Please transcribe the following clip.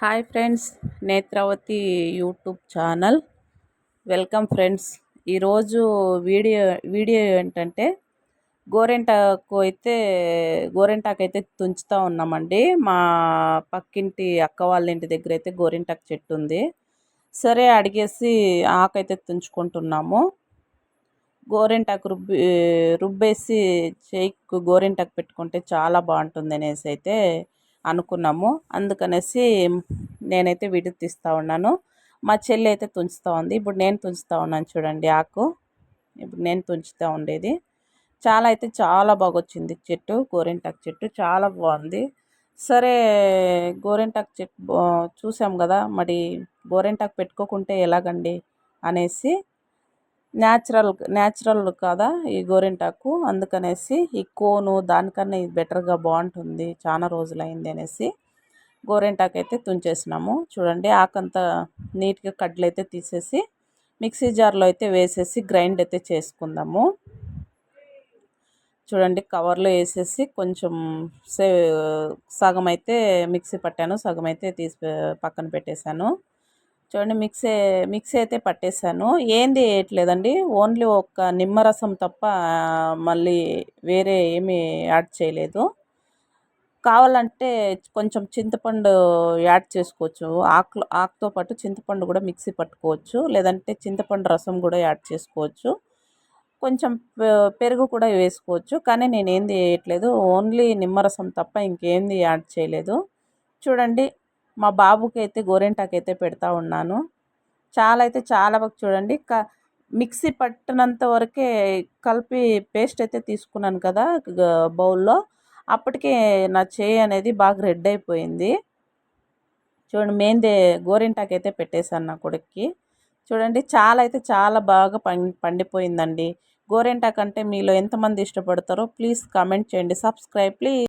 Hi friends Netravathi YouTube channel. Welcome friends. ఈరోజు video video ఏంటంటే గోరెంటాకు అయితే గోరెంటాకు అయితే తుంచుతూ ఉన్నామండి. మా పక్కింటి అక్క వాళ్ళ ఇంటి దగ్గర అయితే గోరెంటాకు చెట్టు ఉంది. సరే అడిగేసి ఆకైతే తుంచుకుంటున్నాము. గోరెంటాకు రుబ్బి రుబ్బేసి చేయికు గోరెంటాకు పెట్టుకుంటే చాలా బాగుంటుంది అనేసి అయితే అనుకున్నాము. అందుకనేసి నేనైతే వీడియో తీస్తూ ఉన్నాను. మా చెల్లి అయితే తుంచుతూ ఉంది. ఇప్పుడు నేను తుంచుతూ ఉన్నాను చూడండి ఆకు. ఇప్పుడు నేను తుంచుతూ ఉండేది. చాలా అయితే చాలా బాగా వచ్చింది చెట్టు గోరింటాకు చెట్టు. చాలా బాగుంది. సరే గోరింటాకు చెట్టు చూసాం కదా మరి గోరింటాకు పెట్టుకోకుంటే ఎలాగండి అనేసి న్యాచురల్ న్యాచురల్ కదా ఈ గోరింటాకు? అందుకనేసి ఈ కోను దానికన్నా ఇది బెటర్గా బాగుంటుంది. చాలా రోజులైంది అనేసి గోరింటాకు అయితే తుంచేసినాము. చూడండి ఆకంతా నీట్గా కడ్లు అయితే తీసేసి మిక్సీ జార్లో అయితే వేసేసి గ్రైండ్ అయితే చేసుకుందాము. చూడండి కవర్లో వేసేసి కొంచెం సే సగం అయితే మిక్సీ పట్టాను సగం అయితే తీసి పక్కన పెట్టేశాను. చూడండి మిక్సీ మిక్సీ అయితే పట్టేశాను ఏంది వేయట్లేదండి ఓన్లీ ఒక నిమ్మరసం తప్ప మళ్ళీ వేరే ఏమీ యాడ్ చేయలేదు. కావాలంటే కొంచెం చింతపండు యాడ్ చేసుకోవచ్చు. ఆకు ఆకుతో పాటు చింతపండు కూడా మిక్సీ పట్టుకోవచ్చు. లేదంటే చింతపండు రసం కూడా యాడ్ చేసుకోవచ్చు. కొంచెం పెరుగు కూడా వేసుకోవచ్చు. కానీ నేనేంది వేయట్లేదు ఓన్లీ నిమ్మరసం తప్ప ఇంకేంది యాడ్ చేయలేదు. చూడండి మా బాబుకి అయితే గోరెంటాకు అయితే పెడతా ఉన్నాను. చాలా అయితే చాలా బాగా చూడండి. క మిక్సీ పట్టినంత వరకే కలిపి పేస్ట్ అయితే తీసుకున్నాను కదా బౌల్లో. అప్పటికే నా చేయి అనేది బాగా రెడ్ అయిపోయింది. చూడండి మెయిన్దే గోరింటాకు అయితే పెట్టేశాను నా కొడుక్కి. చూడండి చాలా అయితే చాలా బాగా పండిపోయిందండి. గోరింటాకు అంటే మీలో ఎంతమంది ఇష్టపడతారో ప్లీజ్ కామెంట్ చేయండి. Subscribe please.